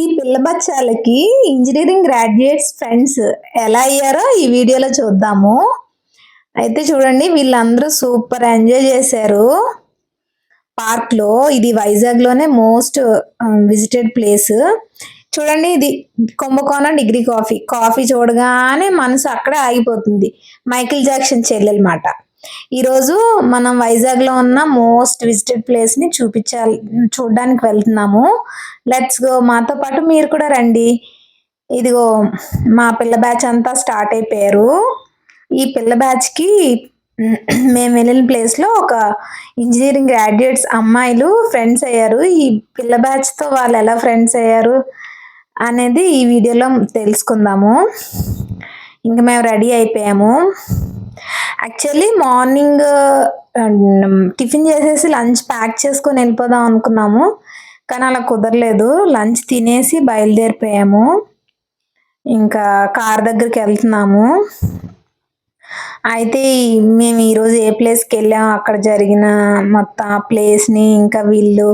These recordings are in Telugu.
ఈ పిల్ల బచ్చాలకి ఇంజనీరింగ్ గ్రాడ్యుయేట్స్ ఫ్రెండ్స్ ఎలా అయ్యారో ఈ వీడియోలో చూద్దాము. అయితే చూడండి వీళ్ళందరూ సూపర్ ఎంజాయ్ చేశారు. పార్క్లో ఇది వైజాగ్లోనే మోస్ట్ విజిటెడ్ ప్లేస్. చూడండి ఇది కుంభకోణం డిగ్రీ కాఫీ. కాఫీ చూడగానే మనసు అక్కడే ఆగిపోతుంది. మైకిల్ జాక్సన్ చెల్లెలమాట. ఈరోజు మనం వైజాగ్లో ఉన్న మోస్ట్ విజిటెడ్ ప్లేస్ని చూపించాలి చూడడానికి వెళ్తున్నాము. Let's go. మాతో పాటు మీరు కూడా రండి. ఇదిగో మా పిల్ల బ్యాచ్ అంతా స్టార్ట్ అయిపోయారు. ఈ పిల్ల బ్యాచ్కి మేము వెళ్ళిన ప్లేస్లో ఒక ఇంజనీరింగ్ గ్రాడ్యుయేట్స్ అమ్మాయిలు ఫ్రెండ్స్ అయ్యారు. ఈ పిల్ల బ్యాచ్తో వాళ్ళు ఎలా ఫ్రెండ్స్ అయ్యారు అనేది ఈ వీడియోలో తెలుసుకుందాము. ఇంకా మేము రెడీ అయిపోయాము. యాక్చువల్లీ మార్నింగ్ uh, టిఫిన్ చేసేసి లంచ్ ప్యాక్ చేసుకొని వెళ్ళిపోదాం అనుకున్నాము. కానీ అలా కుదరలేదు. లంచ్ తినేసి బయలుదేరిపోయాము. ఇంకా కార్ దగ్గరికి వెళ్తున్నాము. అయితే మేము ఈరోజు ఏ ప్లేస్కి వెళ్ళాము అక్కడ జరిగిన మొత్తం ఆ ప్లేస్ని ఇంకా వీళ్ళు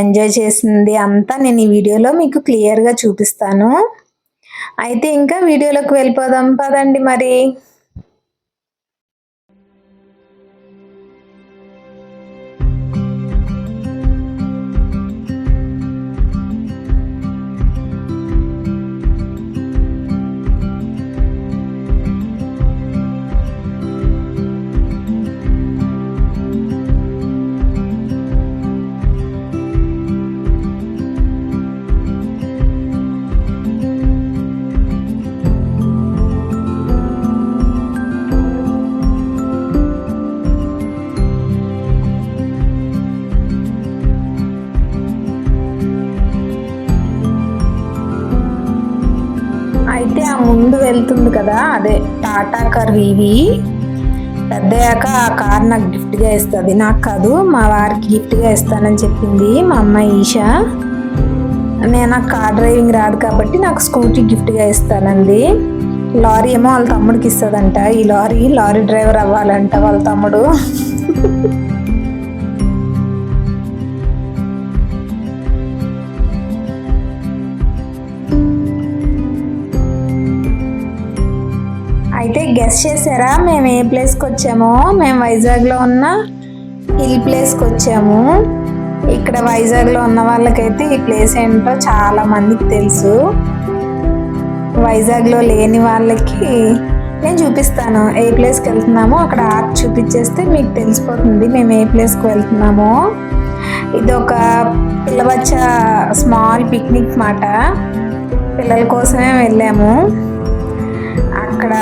ఎంజాయ్ చేసింది అంతా నేను ఈ వీడియోలో మీకు క్లియర్గా చూపిస్తాను. అయితే ఇంకా వీడియోలోకి వెళ్ళిపోదాం. పదండి మరి. వెళ్తుంది కదా? అదే టాటా కార్ వివి పెద్దయ్యాక ఆ కార్ నాకు గిఫ్ట్గా ఇస్తుంది. నాకు కాదు మా వారికి గిఫ్ట్గా ఇస్తానని చెప్పింది మా అమ్మాయి ఈషా. నేను నాకు కార్ డ్రైవింగ్ రాదు కాబట్టి నాకు స్కూటీ గిఫ్ట్గా ఇస్తానంది. లారీ ఏమో వాళ్ళ తమ్ముడికి ఇస్తుందంట. ఈ లారీ లారీ డ్రైవర్ అవ్వాలంట వాళ్ళ తమ్ముడు. చేశారా? చేసారా మేము ఏ ప్లేస్కి వచ్చామో? మేము వైజాగ్లో ఉన్న హిల్ ప్లేస్కి వచ్చాము. ఇక్కడ వైజాగ్లో ఉన్న వాళ్ళకైతే ఈ ప్లేస్ ఏంటో చాలా మందికి తెలుసు. వైజాగ్లో లేని వాళ్ళకి నేను చూపిస్తాను. ఏ ప్లేస్కి వెళ్తున్నామో అక్కడ ఆర్ట్ చూపించేస్తే మీకు తెలిసిపోతుంది మేము ఏ ప్లేస్కి వెళ్తున్నామో. ఇది ఒక పిల్లవచ్చ స్మాల్ పిక్నిక్ మాట. పిల్లల కోసమే వెళ్ళాము. అక్కడ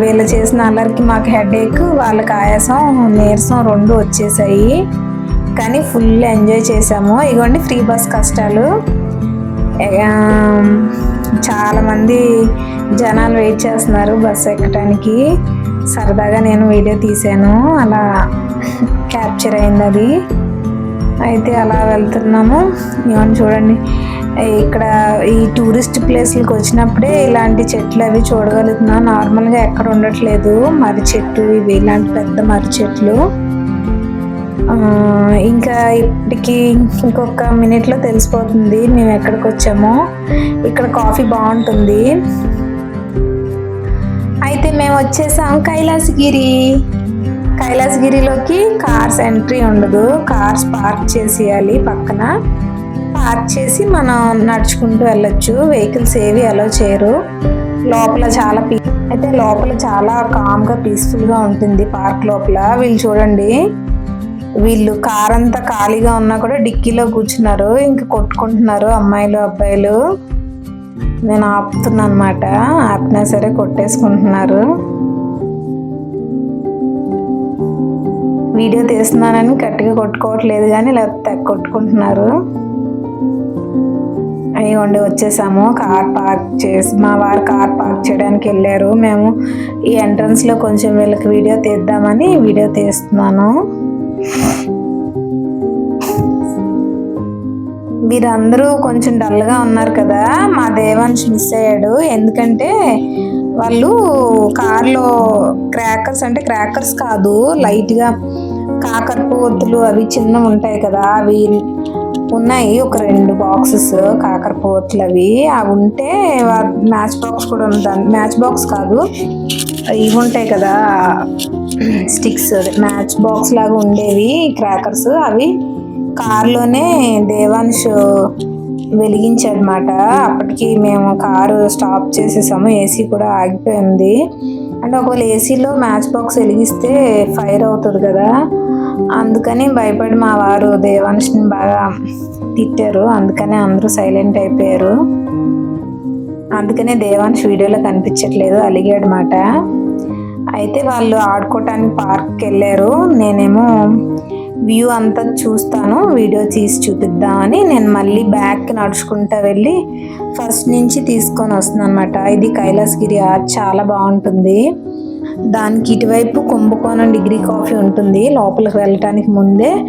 వీళ్ళు చేసిన అల్లరికి మాకు హెడేక్ వాళ్ళకి ఆయాసం నీరసం రెండు వచ్చేసాయి. కానీ ఫుల్ ఎంజాయ్ చేసాము ఇగోండి ఫ్రీ బస్ కష్టాలు. చాలామంది జనాలు వెయిట్ చేస్తున్నారు బస్ ఎక్కడానికి సరదాగా నేను వీడియో తీసాను అలా క్యాప్చర్ అయింది అది. అయితే అలా వెళ్తున్నాము. ఇవన్నీ చూడండి. ఇక్కడ ఈ టూరిస్ట్ ప్లేస్లకు వచ్చినప్పుడే ఇలాంటి చెట్లు అవి చూడగలుగుతున్నాం. నార్మల్గా ఎక్కడ ఉండట్లేదు. మర్రి చెట్టు ఇవి ఇలాంటి పెద్ద మర్రి చెట్లు. ఇంకా ఇప్పటికి ఇంకొక మినిట్లో తెలిసిపోతుంది మేము ఎక్కడికి వచ్చామో. ఇక్కడ కాఫీ బాగుంటుంది. అయితే మేము వచ్చేసాం కైలాసగిరి. కైలాసగిరిలోకి కార్స్ ఎంట్రీ ఉండదు. కార్స్ పార్క్ చేసేయాలి పక్కన. పార్క్ చేసి మనం నడుచుకుంటూ వెళ్ళొచ్చు. వెహికల్స్ ఏవి అలో చేయరు. లోపల చాలా పీ అయితే లోపల చాలా కామ్గా పీస్ఫుల్గా ఉంటుంది పార్క్ లోపల. వీళ్ళు చూడండి. వీళ్ళు కార్ అంతా ఖాళీగా ఉన్నా కూడా డిక్కీలో కూర్చున్నారు. ఇంకా కొట్టుకుంటున్నారు అమ్మాయిలు అబ్బాయిలు. నేను ఆపుతున్నా అనమాట ఆపినా సరే కొట్టేసుకుంటున్నారు. వీడియో తీస్తున్నానని గట్టిగా కొట్టుకోవట్లేదు కానీ లేకపోతే కొట్టుకుంటున్నారు. అయ్యండి వచ్చేసాము. కార్ పార్క్ చేసి మా వారు కార్ పార్క్ చేయడానికి వెళ్ళారు. మేము ఈ ఎంట్రన్స్లో కొంచెం వీళ్ళకి వీడియో తీద్దామని వీడియో తీస్తున్నాను. మీరందరూ కొంచెం డల్గా ఉన్నారు కదా మా దేవాన్ని మిస్ అయ్యాడు. ఎందుకంటే వాళ్ళు కార్లో క్రాకర్స్ అంటే క్రాకర్స్ కాదు లైట్గా కాకరపు అవి చిన్నవి ఉంటాయి కదా అవి ఉన్నాయి. ఒక రెండు బాక్సెస్ కాకరపోట్లు అవి. అవి ఉంటే మ్యాచ్ బాక్స్ కూడా ఉంటుంది మ్యాచ్ బాక్స్ కాదు. ఇవి ఉంటాయి కదా స్టిక్స్ మ్యాచ్ బాక్స్ లాగా ఉండేవి క్రాకర్స్ అవి. కార్లోనే దేవాన్ష్ వెలిగించాడనమాట అప్పటికి మేము కారు స్టాప్ చేసేసాము. ఏసీ కూడా ఆగిపోయింది అంటే ఒకవేళ ఏసీలో మ్యాచ్ బాక్స్ వెలిగిస్తే ఫైర్ అవుతుంది కదా. అందుకని భయపడి మా వారు దేవాంశ్ని బాగా తిట్టారు. అందుకనే అందరూ సైలెంట్ అయిపోయారు. అందుకనే దేవాంశ్ వీడియోలో కనిపించట్లేదు అలిగాడు మాట అయితే వాళ్ళు ఆడుకోవటానికి పార్క్కి వెళ్ళారు. నేనేమో వ్యూ అంతా చూస్తాను వీడియో తీసి చూపిద్దామని. నేను మళ్ళీ బ్యాక్ నడుచుకుంటా వెళ్ళి ఫస్ట్ నుంచి తీసుకొని వస్తున్నాను అనమాట ఇది కైలాసగిరి ఆర్ట్ చాలా బాగుంటుంది. దానికి ఇటువైపు కుంభకోణం డిగ్రీ కాఫీ ఉంటుంది. లోపలికి వెళ్ళటానికి ముందే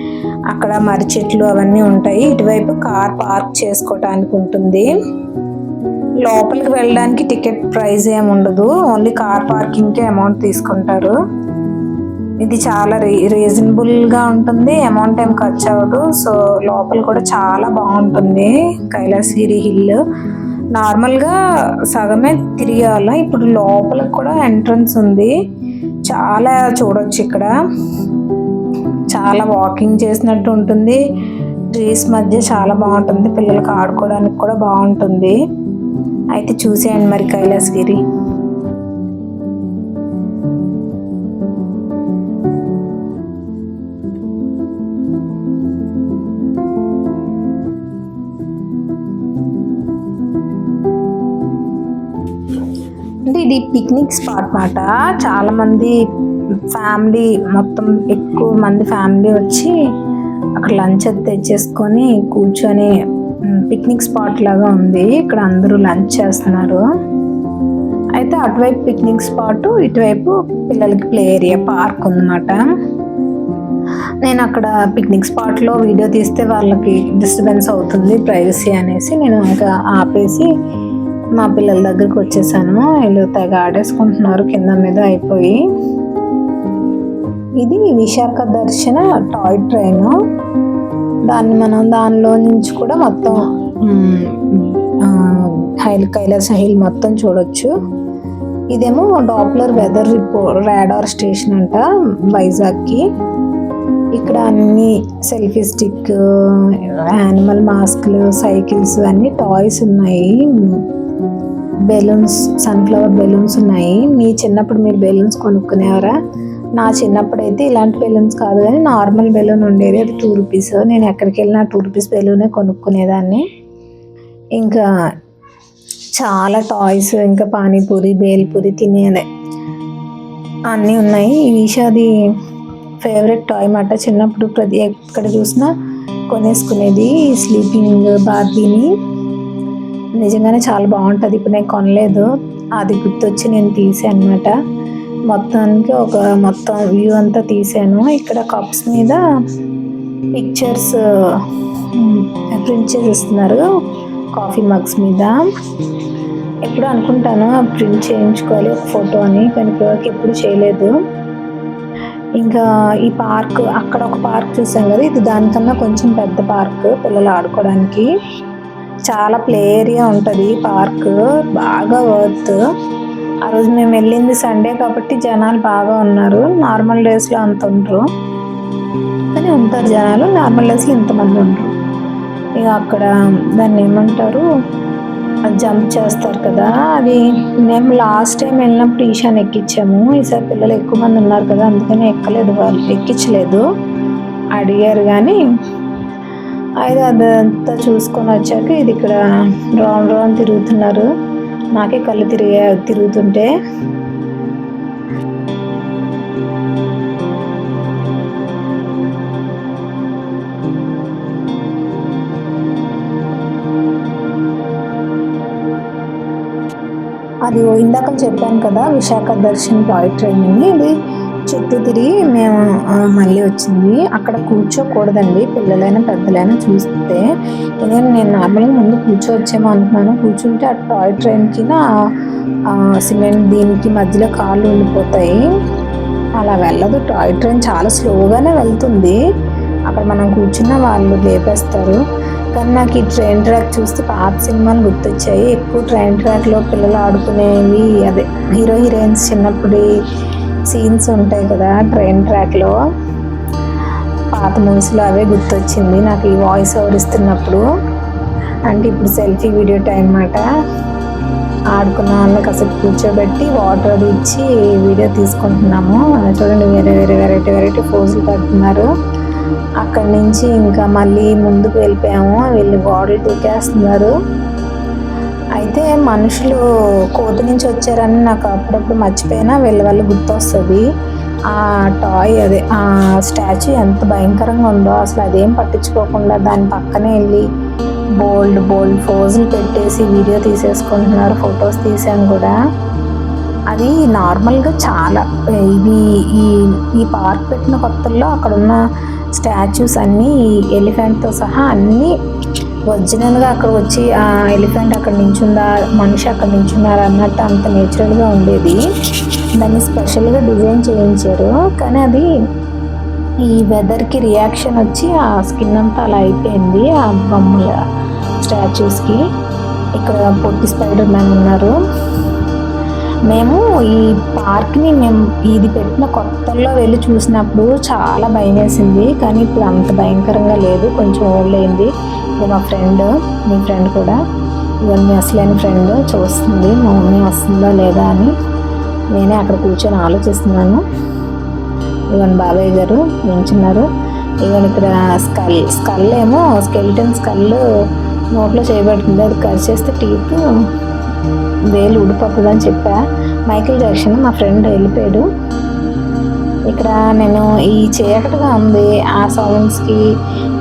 అక్కడ మర్రి చెట్లు అవన్నీ ఉంటాయి. ఇటువైపు కార్ పార్క్ చేసుకోవటానికి ఉంటుంది. లోపలికి వెళ్ళడానికి టికెట్ ప్రైస్ ఏమి ఉండదు. ఓన్లీ కార్ పార్కింగ్కే అమౌంట్ తీసుకుంటారు. ఇది చాలా రీ రీజనబుల్గా ఉంటుంది. అమౌంట్ ఏం ఖర్చు అవ్వదు సో లోపల కూడా చాలా బాగుంటుంది. కైలాసగిరి హిల్. నార్మల్గా సగమే తిరిగేవాళ్ళం ఇప్పుడు లోపలికి కూడా ఎంట్రన్స్ ఉంది. చాలా చూడొచ్చు ఇక్కడ. చాలా వాకింగ్ చేసినట్టు ఉంటుంది. ట్రీస్ మధ్య చాలా బాగుంటుంది. పిల్లలకి ఆడుకోవడానికి కూడా బాగుంటుంది. అయితే చూసేయండి మరి కైలాసగిరి. ఇది పిక్నిక్ స్పాట్ మాట చాలా మంది ఫ్యామిలీ మొత్తం ఎక్కువ మంది ఫ్యామిలీ వచ్చి అక్కడ లంచ్ అది తెచ్చేసుకొని కూర్చొని పిక్నిక్ స్పాట్ లాగా ఉంది. ఇక్కడ అందరూ లంచ్ చేస్తున్నారు. అయితే అటువైపు పిక్నిక్ స్పాట్ ఇటువైపు పిల్లలకి ప్లే ఏరియా పార్క్ ఉందన్నమాట. నేను అక్కడ పిక్నిక్ స్పాట్లో వీడియో తీస్తే వాళ్ళకి డిస్టర్బెన్స్ అవుతుంది ప్రైవసీ అనేసి నేను ఇంకా ఆపేసి మా పిల్లల దగ్గరికి వచ్చేసాను. వీళ్ళు తెగ ఆడేసుకుంటున్నారు కింద మీద అయిపోయి. ఇది విశాఖ దర్శన టాయ్ ట్రైన్. దాన్ని మనం దానిలో నుంచి కూడా మొత్తం హైల్ కైలాస హిల్ మొత్తం చూడొచ్చు. ఇదేమో Doppler weather report radar station అంట వైజాగ్కి. ఇక్కడ అన్ని సెల్ఫీ స్టిక్ యానిమల్ మాస్క్లు సైకిల్స్ అన్ని టాయ్స్ ఉన్నాయి. బెలూన్స్ సన్ఫ్లవర్ బెలూన్స్ ఉన్నాయి. మీ చిన్నప్పుడు మీరు బెలూన్స్ కొనుక్కునేవారా? నా చిన్నప్పుడు అయితే ఇలాంటి బెలూన్స్ కాదు కానీ నార్మల్ బెలూన్ ఉండేది. అది టూ రూపీస్. నేను ఎక్కడికి వెళ్ళినా టూ రూపీస్ బెలూనే కొనుక్కునేదాన్ని. ఇంకా చాలా టాయ్స్ ఇంకా పానీపూరి బేల్పూరి తినేదే అన్నీ ఉన్నాయి. ఈ విషాది ఫేవరెట్ టాయ్ మాట చిన్నప్పుడు ప్రతి ఎక్కడ చూసినా కొనేసుకునేది. స్లీపింగ్ బార్బీని. నిజంగానే చాలా బాగుంటుంది. ఇప్పుడు నేను కొనలేదు. అది గుర్తొచ్చి నేను తీసాను అనమాట మొత్తానికి ఒక మొత్తం వ్యూ అంతా తీసాను. ఇక్కడ కప్స్ మీద పిక్చర్స్ ప్రింట్ చేసేస్తున్నారు. కాఫీ మగ్స్ మీద. ఎప్పుడు అనుకుంటాను ప్రింట్ చేయించుకోవాలి ఒక ఫోటో అని కానీ ఇప్పటివరకు ఎప్పుడు చేయలేదు. ఇంకా ఈ పార్క్ అక్కడ ఒక పార్క్ చూసాం కదా? ఇది దానికన్నా కొంచెం పెద్ద పార్క్ పిల్లలు ఆడుకోవడానికి. చాలా ప్లే ఏరియా ఉంటుంది పార్క్ బాగా వర్త్. ఆ రోజు మేము వెళ్ళింది సండే కాబట్టి జనాలు బాగా ఉన్నారు నార్మల్ డేస్లో అంత ఉండరు. కానీ ఉంటారు జనాలు నార్మల్ డేస్లో ఇంతమంది ఉండరు. ఇక అక్కడ దాన్ని ఏమంటారు జంప్ చేస్తారు కదా అది మేము లాస్ట్ టైం వెళ్ళినప్పుడు ఈశాన్ ఎక్కించాము ఈసారి పిల్లలు ఎక్కువ మంది ఉన్నారు కదా అందుకని ఎక్కలేదు వాళ్ళు ఎక్కించలేదు. అడిగారు కానీ అయితే అదంతా చూసుకొని వచ్చాక ఇది ఇక్కడ రౌండ్ రౌండ్ తిరుగుతున్నారు. నాకే కళ్ళు తిరిగే తిరుగుతుంటే. అది ఇందాక చెప్పాను కదా విశాఖ దర్శన్ టాయ్ ట్రైన్ అని ఇది చుట్టూ తిరిగి మేము మళ్ళీ వచ్చింది. అక్కడ కూర్చోకూడదండి. పిల్లలైనా పెద్దలైనా చూస్తే. నేను నేను నార్మల్గా ముందు కూర్చోవచ్చేమో అనుకున్నాను. కూర్చుంటే ఆ టాయ్ ట్రైన్కి ఆ, సిమెంట్ దీనికి మధ్యలో కాళ్ళు ఉండిపోతాయి. అలా వెళ్ళదు. టాయ్ ట్రైన్ చాలా స్లోగానే వెళ్తుంది. అక్కడ మనం కూర్చున్న వాళ్ళు లేపేస్తారు. కానీ నాకు ఈ ట్రైన్ ట్రాక్ చూస్తే పాత సినిమాలు గుర్తొచ్చాయి. ఎక్కువ ట్రైన్ ట్రాక్లో పిల్లలు ఆడుకునేవి అదే. హీరో హీరోయిన్స్ చిన్నప్పుడు సీన్స్ ఉంటాయి కదా ట్రైన్ ట్రాక్లో. పాత మూవీస్లో అవే గుర్తొచ్చింది. నాకు ఈ వాయిస్ ఓవర్ ఇస్తున్నప్పుడు. అంటే ఇప్పుడు సెల్ఫీ వీడియో టైం అన్నమాట. ఆడుకున్న వాళ్ళని అసలు కూర్చోబెట్టి వాటర్ అది ఇచ్చి వీడియో తీసుకుంటున్నాము. చూడండి వేరే వేరే వెరైటీ వెరైటీ పోజులు పెడుతున్నారు. అక్కడి నుంచి ఇంకా మళ్ళీ ముందుకు వెళ్ళిపోయాము. వీళ్ళు గోడలు తూకేస్తున్నారు. అయితే మనుషులు కోతి నుంచి వచ్చారని నాకు అప్పుడప్పుడు మర్చిపోయినా వీళ్ళ వాళ్ళు గుర్తొస్తుంది. ఆ టాయ్ అదే ఆ స్టాచ్యూ ఎంత భయంకరంగా ఉందో అసలు అదేం పట్టించుకోకుండా దాని పక్కనే వెళ్ళి బోల్డ్ బోల్డ్ ఫోజులు పెట్టేసి వీడియో తీసేసుకుంటున్నారు ఫొటోస్ తీసాను కూడా. అది నార్మల్గా చాలా. ఇవి ఈ ఈ పార్క్ పెట్టిన కొత్తల్లో అక్కడ ఉన్న స్టాచ్యూస్ అన్నీ ఎలిఫెంట్తో సహా అన్నీ ఒరిజినల్గా అక్కడ వచ్చి ఆ ఎలిఫెంట్ అక్కడ నించుందా మనిషి అక్కడ నించున్నారు అన్నట్టు అంత నేచురల్గా ఉండేది. దాన్ని స్పెషల్గా డిజైన్ చేయించారు. కానీ అది ఈ వెదర్కి రియాక్షన్ వచ్చి ఆ స్కిన్ అంతా అలా అయిపోయింది ఆ బొమ్మల స్టాచ్యూస్కి. ఇక్కడ పొట్టి స్పైడర్ మ్యాన్ ఉన్నారు. మేము ఈ పార్క్ని మేము ఇది పెట్టిన కొత్తల్లో వెళ్ళి చూసినప్పుడు చాలా భయం వేసింది కానీ ఇప్పుడు అంత భయంకరంగా లేదు కొంచెం ఓల్డ్ అయింది. ఇది మా ఫ్రెండ్ మీ ఫ్రెండ్ కూడా ఇవన్నీ అసలైన ఫ్రెండ్ చూస్తుంది మా మమ్మీ వస్తుందా లేదా అని నేనే అక్కడ కూర్చొని ఆలోచిస్తున్నాను. ఇవన్న బాబాయ్ గారు నించున్నారు ఇవన్న ఇక్కడ స్కల్ స్కల్ ఏమో స్కెల్టన్ స్కల్ నోట్లో చేయబడుతుంది. అది కట్ చేస్తే టీత్ వేలు ఊడిపోతుందని చెప్పా. మైకిల్ జాక్షన్ మా ఫ్రెండ్ వెళ్ళిపోయాడు. ఇక్కడ నేను ఈ చీకటిగా ఉంది. ఆ సౌండ్స్కి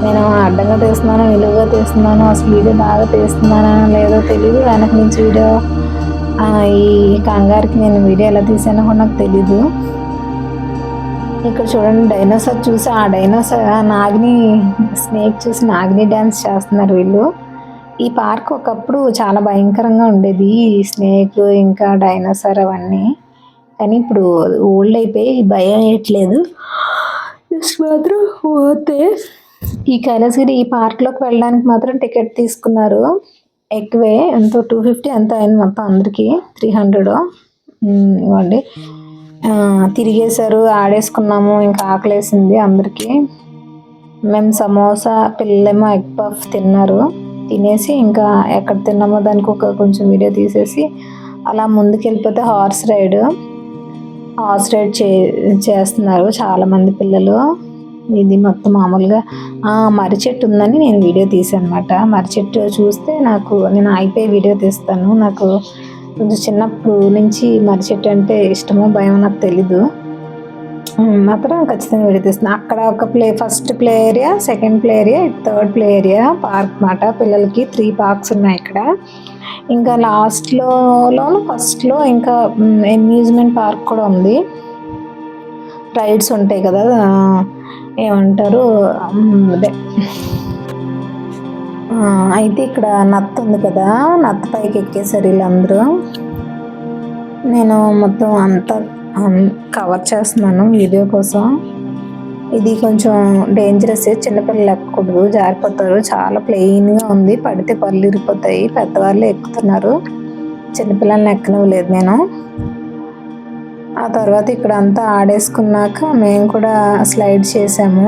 నేను అడ్డంగా తీస్తున్నాను నిలువుగా తీస్తున్నాను అసలు వీడియో బాగా తీస్తున్నానా లేదో తెలియదు వెనక నుంచి వీడియో ఈ కంగారుకి నేను వీడియో ఎలా తీసానో కూడా నాకు తెలీదు. ఇక్కడ చూడండి డైనోసార్ చూసి ఆ డైనోసార్ నాగిని స్నేక్ చూసి నాగిని డ్యాన్స్ చేస్తున్నారు వీళ్ళు. ఈ పార్క్ ఒకప్పుడు చాలా భయంకరంగా ఉండేది స్నేక్ ఇంకా డైనోసార్ అవన్నీ. కానీ ఇప్పుడు ఓల్డ్ అయిపోయి భయం వేయట్లేదు. జస్ట్ మాత్రం పోతే ఈ కైలాసగిరి ఈ పార్క్లోకి వెళ్ళడానికి మాత్రం టికెట్ తీసుకున్నారు. ఎక్కువే ఎంతో టూ ఫిఫ్టీ ఎంత అయింది మొత్తం అందరికీ? త్రీ హండ్రెడ్ ఇవ్వండి. తిరిగేశారు ఆడేసుకున్నాము ఇంకా ఆకలేసింది అందరికీ. మేము సమోసా పిల్లలేమో ఎగ్ పఫ్ తిన్నారు. తినేసి ఇంకా ఎక్కడ తిన్నామో దానికి ఒక కొంచెం వీడియో తీసేసి అలా ముందుకెళ్ళిపోతే హార్స్ రైడ్ హార్స్ రైడ్ చే చేస్తున్నారు చాలామంది పిల్లలు. ఇది మొత్తం మామూలుగా మర్రి చెట్టు ఉందని నేను వీడియో తీసాను అనమాట మర్రి చెట్టు చూస్తే నాకు నేను ఆగిపోయి వీడియో తీస్తాను. నాకు కొంచెం చిన్నప్పుడు నుంచి మర్రి చెట్టు అంటే ఇష్టమో భయం నాకు తెలీదు. మాత్రం ఖచ్చితంగా వీడియో తీస్తాను. అక్కడ ఒక play first play area second play area third play area park మాట పిల్లలకి త్రీ పార్క్స్ ఉన్నాయి ఇక్కడ. ఇంకా లాస్ట్లో ఫస్ట్లో ఇంకా అమ్యూజ్మెంట్ పార్క్ కూడా ఉంది. రైడ్స్ ఉంటాయి కదా ఏమంటారు? అదే. అయితే ఇక్కడ నత్త ఉంది కదా నత్త పైకి ఎక్కేసారు వీళ్ళందరూ. నేను మొత్తం అంతా కవర్ చేస్తున్నాను వీడియో కోసం. ఇది కొంచెం డేంజరస్ చిన్నపిల్లలు ఎక్కకూడదు జారిపోతారు. చాలా ప్లెయిన్గా ఉంది పడితే పళ్ళు ఇరిపోతాయి పెద్దవాళ్ళు ఎక్కుతున్నారు. చిన్నపిల్లల్ని ఎక్కనివ్వలేదు నేను. ఆ తర్వాత ఇక్కడ అంతా ఆడేసుకున్నాక మేము కూడా స్లైడ్ చేసాము.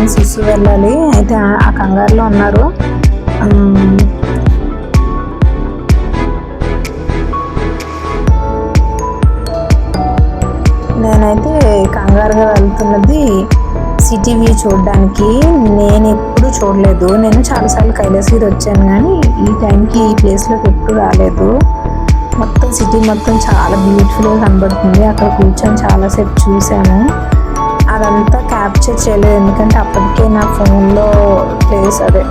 కావాలి కొంతమంది వెళ్ళాలి. అయితే ఆ కంగారులో ఉన్నారు. నేనైతే కంగారుగా వెళ్తున్నది సిటీ వ్యూ చూడడానికి. నేను ఎప్పుడు చూడలేదు. నేను చాలాసార్లు కైలాసగిరి వచ్చాను కానీ ఈ టైంకి ఈ ప్లేస్లోకి ఎప్పుడు రాలేదు. మొత్తం సిటీ మొత్తం చాలా బ్యూటిఫుల్గా కనబడుతుంది. అక్కడ కూర్చొని చాలాసేపు చూశాను. అదంతా క్యాప్చర్ చేయలేదు. ఎందుకంటే అప్పటికే నా ఫోన్లో ప్లేస్ అదే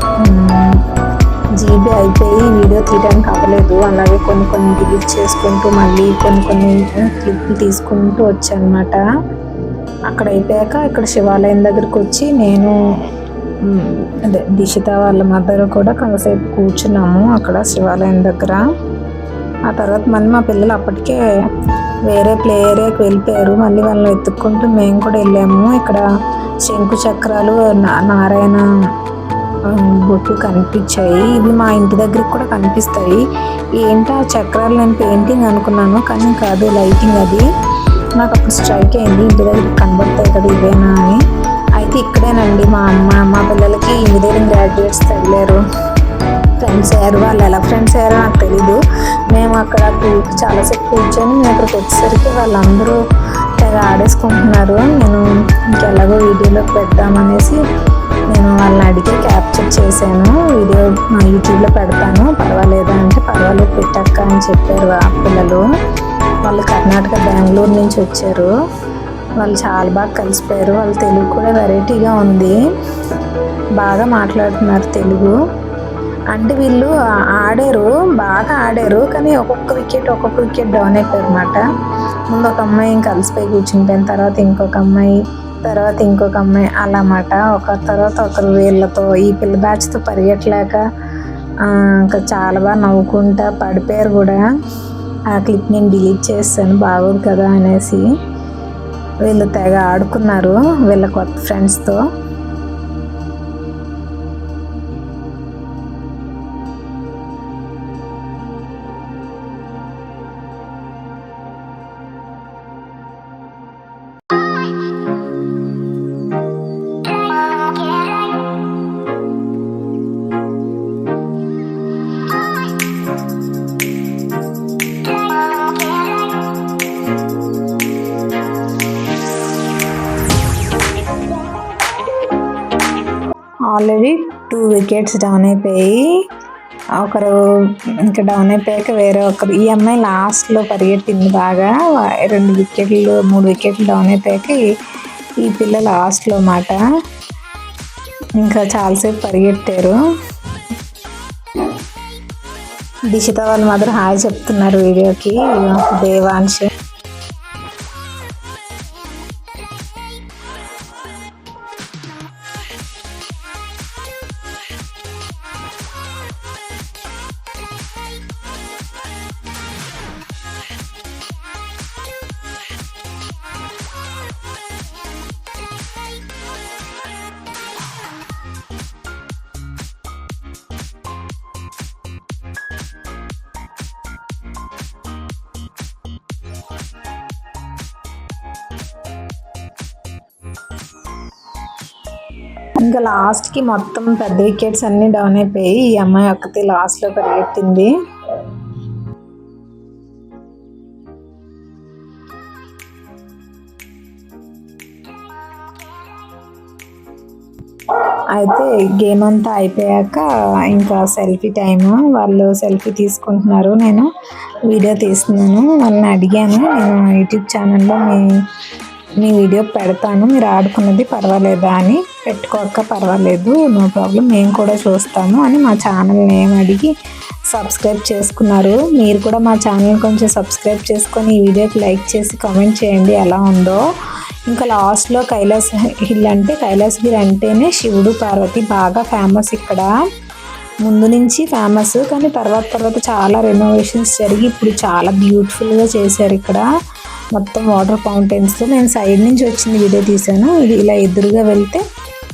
జీబీ అయిపోయి వీడియో తీయడానికి అవ్వలేదు. అలాగే కొన్ని కొన్ని డిలీట్ చేసుకుంటూ మళ్ళీ కొన్ని కొన్ని క్లిప్లు తీసుకుంటూ వచ్చానమాట. అక్కడ అయిపోయాక ఇక్కడ శివాలయం దగ్గరికి వచ్చి నేను అదే దిశిత వాళ్ళ మదర్ కూడా కాసేపు కూర్చున్నాము అక్కడ శివాలయం దగ్గర. ఆ తర్వాత మళ్ళీ మా పిల్లలు అప్పటికే వేరే ప్లే ఏరియాకి వెళ్ళిపోయారు మళ్ళీ వాళ్ళని వెతుక్కుంటూ మేము కూడా వెళ్ళాము. ఇక్కడ శంకు చక్రాలు నారాయణ ఆ, బొట్లు కనిపించాయి. ఇవి మా ఇంటి దగ్గరికి కూడా కనిపిస్తాయి. ఏంటి ఆ చక్రాలు నేను పెయింటింగ్ అనుకున్నాను కానీ కాదు లైటింగ్ అది. నాకు అప్పుడు స్ట్రైక్ అయింది. ఇంటి దగ్గరికి కనబడతాయి కదా ఇవేనా అని. అయితే ఇక్కడేనండి మా అమ్మ మా పిల్లలకి ఇంజనీరింగ్ గ్రాడ్యుయేట్స్ తగిలారు. ఫ్రెండ్స్ అయ్యారు. వాళ్ళు ఎలా ఫ్రెండ్స్ అయ్యారో నాకు తెలీదు. అక్కడ కూ- చాలాసేపు కూర్చొని నేను అక్కడికి వచ్చేసరికి వాళ్ళందరూ తెగ ఆడేసుకుంటున్నారు. నేను ఇంకెలాగో వీడియోలోకి పెడదామనేసి నేను వాళ్ళని అడిగి క్యాప్చర్ చేశాను. వీడియో మా యూట్యూబ్లో పెడతాను. పర్వాలేదా అంటే పర్వాలేదు పెట్టక్క అని చెప్పారు ఆ పిల్లలు. వాళ్ళు కర్ణాటక బెంగళూరు నుంచి వచ్చారు. వాళ్ళు చాలా బాగా కలిసిపోయారు. వాళ్ళ తెలుగు కూడా వెరైటీగా ఉంది. బాగా మాట్లాడుతున్నారు తెలుగు. అంటే వీళ్ళు ఆడారు బాగా ఆడారు కానీ ఒక్కొక్క వికెట్ ఒక్కొక్క వికెట్ డౌన్ అయిపోయారు అనమాట ముందు ఒక అమ్మాయి ఇంకా కలిసిపోయి కూర్చునిపోయిన తర్వాత ఇంకొక అమ్మాయి తర్వాత ఇంకొక అమ్మాయి అలా అన్నమాట. ఒక తర్వాత ఒకరు వీళ్ళతో ఈ పిల్ల బ్యాచ్తో పరిగెట్టలేక ఇంకా చాలా బాగా నవ్వుకుంటా పడిపోయారు కూడా. ఆ క్లిప్ నేను డిలీట్ చేస్తాను బాగోదు కదా అనేసి. వీళ్ళు తెగ ఆడుకున్నారు వీళ్ళ కొత్త ఫ్రెండ్స్తో ఆల్రెడీ టూ వికెట్స్ డౌన్ అయిపోయి ఒకరు ఇంకా డౌన్ అయిపోయాక వేరే ఒకరు. ఈ అమ్మాయి లాస్ట్లో పరిగెట్టింది బాగా. రెండు వికెట్లు మూడు వికెట్లు డౌన్ అయిపోయాక ఈ- పిల్ల లాస్ట్లో మాట ఇంకా చాలాసేపు పరిగెట్టారు. దిశిత వాళ్ళు మాత్రం హాయ్ చెప్తున్నారు వీడియోకి. దేవాంశ్. ఇంకా లాస్ట్కి మొత్తం పెద్ద వికెట్స్ అన్నీ డౌన్ అయిపోయి ఈ అమ్మాయి ఒక్కతే లాస్ట్లో పరిగెత్తింది. అయితే గేమ్ అంతా అయిపోయాక ఇంకా సెల్ఫీ టైం వాళ్ళు సెల్ఫీ తీసుకుంటున్నారు. నేను వీడియో తీస్తున్నాను. వాళ్ళని అడిగాను. నేను యూట్యూబ్ ఛానల్లో మీ మీ వీడియో పెడతాను మీరు ఆడుకున్నది పర్వాలేదా అని. పెట్టుకోక పర్వాలేదు నో ప్రాబ్లం మేము కూడా చూస్తాము అని మా ఛానల్ నేమ్ అడిగి సబ్స్క్రైబ్ చేసుకున్నారు. మీరు కూడా మా ఛానల్ కొంచెం సబ్స్క్రైబ్ చేసుకొని ఈ వీడియోకి లైక్ చేసి కామెంట్ చేయండి ఎలా ఉందో. ఇంకా లాస్ట్లో కైలాస్ హిల్ అంటే కైలాసగిరి అంటేనే శివుడు పార్వతి బాగా ఫేమస్ ఇక్కడ. ముందు నుంచి ఫేమస్ కానీ తర్వాత తర్వాత చాలా రెనోవేషన్స్ జరిగి ఇప్పుడు చాలా బ్యూటిఫుల్గా చేశారు ఇక్కడ. మొత్తం వాటర్ ఫౌంటైన్స్తో నేను సైడ్ నుంచి వచ్చింది వీడియో తీశాను. ఇది ఇలా ఎదురుగా వెళ్తే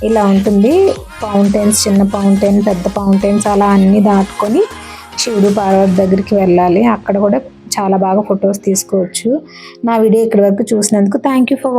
ఇలా ఉంటుంది. ఫౌంటైన్స్ చిన్న ఫౌంటైన్ పెద్ద ఫౌంటైన్స్ అలా అన్నీ దాటుకొని శివుడు పార్వతి దగ్గరికి వెళ్ళాలి. అక్కడ కూడా చాలా బాగా ఫొటోస్ తీసుకోవచ్చు. నా వీడియో ఇక్కడి వరకు చూసినందుకు థ్యాంక్ యూ ఫర్